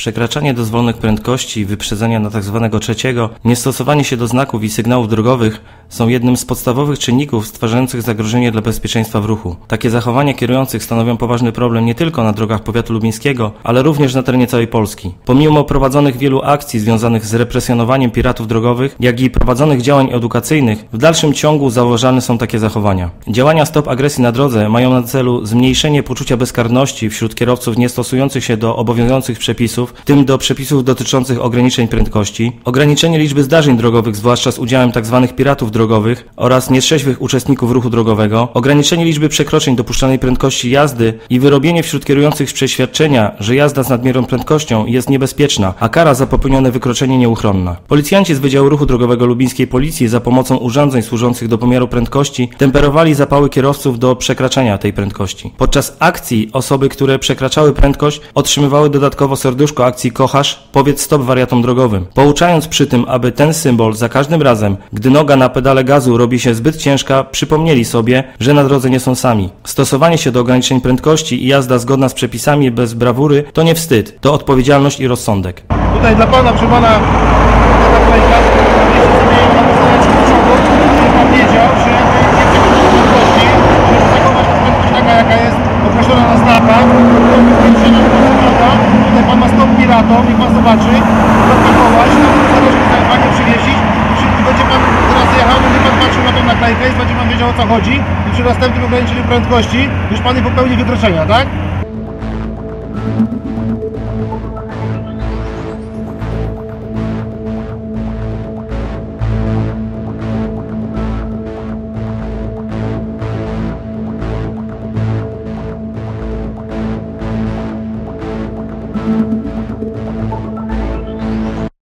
Przekraczanie dozwolonych prędkości, wyprzedzenia na tzw. trzeciego, niestosowanie się do znaków i sygnałów drogowych są jednym z podstawowych czynników stwarzających zagrożenie dla bezpieczeństwa w ruchu. Takie zachowania kierujących stanowią poważny problem nie tylko na drogach powiatu lubińskiego, ale również na terenie całej Polski. Pomimo prowadzonych wielu akcji związanych z represjonowaniem piratów drogowych, jak i prowadzonych działań edukacyjnych, w dalszym ciągu zauważalne są takie zachowania. Działania Stop Agresji na drodze mają na celu zmniejszenie poczucia bezkarności wśród kierowców niestosujących się do obowiązujących przepisów, w tym do przepisów dotyczących ograniczeń prędkości, ograniczenie liczby zdarzeń drogowych, zwłaszcza z udziałem tzw. piratów drogowych oraz nietrzeźwych uczestników ruchu drogowego, ograniczenie liczby przekroczeń dopuszczanej prędkości jazdy i wyrobienie wśród kierujących przeświadczenia, że jazda z nadmierną prędkością jest niebezpieczna, a kara za popełnione wykroczenie nieuchronna. Policjanci z Wydziału Ruchu Drogowego Lubińskiej Policji za pomocą urządzeń służących do pomiaru prędkości temperowali zapały kierowców do przekraczania tej prędkości. Podczas akcji osoby, które przekraczały prędkość, otrzymywały dodatkowo serduszko akcji Kochasz, powiedz stop wariatom drogowym, pouczając przy tym, aby ten symbol za każdym razem, gdy noga na pedale gazu robi się zbyt ciężka, przypomnieli sobie, że na drodze nie są sami. Stosowanie się do ograniczeń prędkości i jazda zgodna z przepisami bez brawury to nie wstyd, to odpowiedzialność i rozsądek. Tutaj dla pana, proszę pana, taka kolejka, wiedział, że nie przekroczyć prędkości, żeby zachować prędkość taka, jaka jest określona na znakach, to wygląda, tutaj pan ma stop piratą, niech pan zobaczy, zapakować, tam zależy, jak panie przywieźć, i będzie pan teraz jechał, będzie pan patrzył na tą naklejkę i będzie pan wiedział o co chodzi i przy następnym ograniczeniu prędkości już pan nie popełni wykroczenia, tak? Thank